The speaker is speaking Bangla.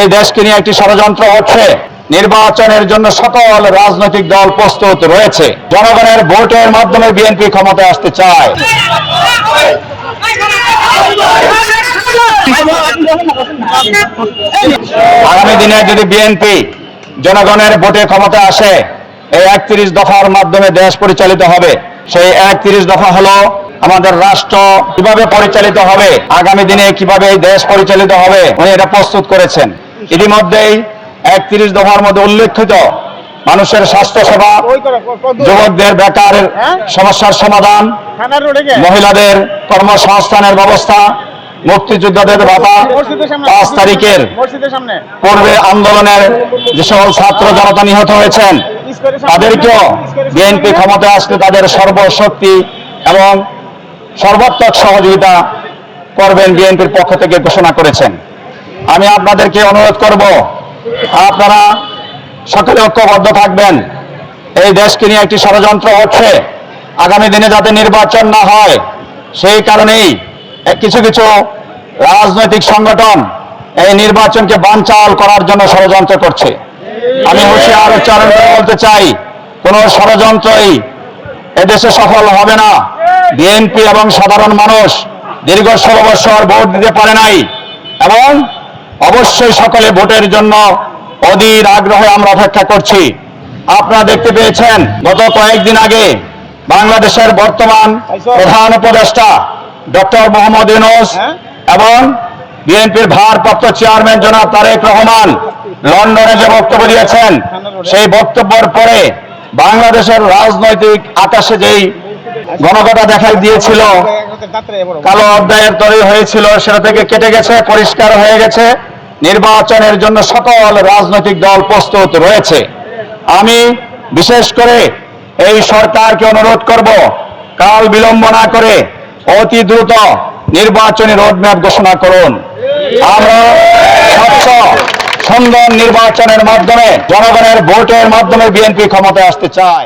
এই দেশকে নিয়ে একটি ষড়যন্ত্র হচ্ছে। নির্বাচনের জন্য সকল রাজনৈতিক দল প্রস্তুত রয়েছে। জনগণের ভোটের মাধ্যমে বিএনপি ক্ষমতায় আসতে চায়। আগামী দিনে যদি বিএনপি জনগণের ভোটে ক্ষমতা আসে, এই একত্রিশ দফার মাধ্যমে দেশ পরিচালিত হবে। সেই একত্রিশ দফা হলো আমাদের রাষ্ট্র কীভাবে পরিচালিত হবে, আগামী দিনে কীভাবে এই দেশ পরিচালিত হবে, উনি এটা প্রস্তুত করেছেন। ইতিমধ্যেই একত্রিশ দফার মধ্যে উল্লেখিত মানুষের স্বাস্থ্য সেবা যুবকদের বেকার সমস্যার সমাধান, মহিলাদের কর্মসংস্থানের ব্যবস্থা, মুক্তিযোদ্ধাদের ভাতা, পাঁচ তারিখের পূর্বে আন্দোলনের যে সকল ছাত্র জনতা নিহত হয়েছেন, তাদেরকেও বিএনপি ক্ষমতায় আসলে তাদের সর্বশক্তি এবং সর্বাত্মক সহযোগিতা করবেন বিএনপির পক্ষ থেকে ঘোষণা করেছেন। আমি আপনাদেরকে অনুরোধ করব, আপনারা সকলে ঐক্যবদ্ধ থাকবেন। এই দেশকে নিয়ে একটি ষড়যন্ত্র হচ্ছে। আগামী দিনে যাতে নির্বাচন না হয়, সেই কারণেই কিছু কিছু রাজনৈতিক সংগঠন এই নির্বাচনকে বানচাল করার জন্য ষড়যন্ত্র করছে। আমি হুঁশিয়ার উচ্চারণ করে বলতে চাই, কোন ষড়যন্ত্রই এদেশে সফল হবে না। বিএনপি এবং সাধারণ মানুষ দীর্ঘ ষোলো বছর ভোট দিতে পারে নাই এবং অবশ্যই সকলে ভোটের জন্য অধীর আগ্রহে আমরা অপেক্ষা করছি আপনারা দেখতে পেয়েছেন গত কয়েকদিন আগে বাংলাদেশের বর্তমান প্রধান উপদেষ্টা ডক্টর মোহাম্মদ ইউনুস হ্যাঁ? এবং বিএনপির ভারপ্রাপ্ত চেয়ারম্যান জনাব তারেক রহমান লন্ডনে যে বক্তব্য দিয়েছেন সেই বক্তব্যের পরে বাংলাদেশের রাজনৈতিক আকাশে যেই গণকটা দেখা দিয়েছিল। কালো অধ্যায়ের তৈরি হয়েছিল, সেটা থেকে কেটে গেছে, পরিষ্কার হয়ে গেছে। নির্বাচনের জন্য সকল রাজনৈতিক দল প্রস্তুত রয়েছে। আমি বিশেষ করে এই সরকারকে অনুরোধ করব, কাল বিলম্ব না করে অতি দ্রুত নির্বাচনী রোডম্যাপ ঘোষণা করুন। আমরা স্বচ্ছ, সুন্দর নির্বাচনের মাধ্যমে জনগণের ভোটের মাধ্যমে বিএনপি ক্ষমতায় আসতে চায়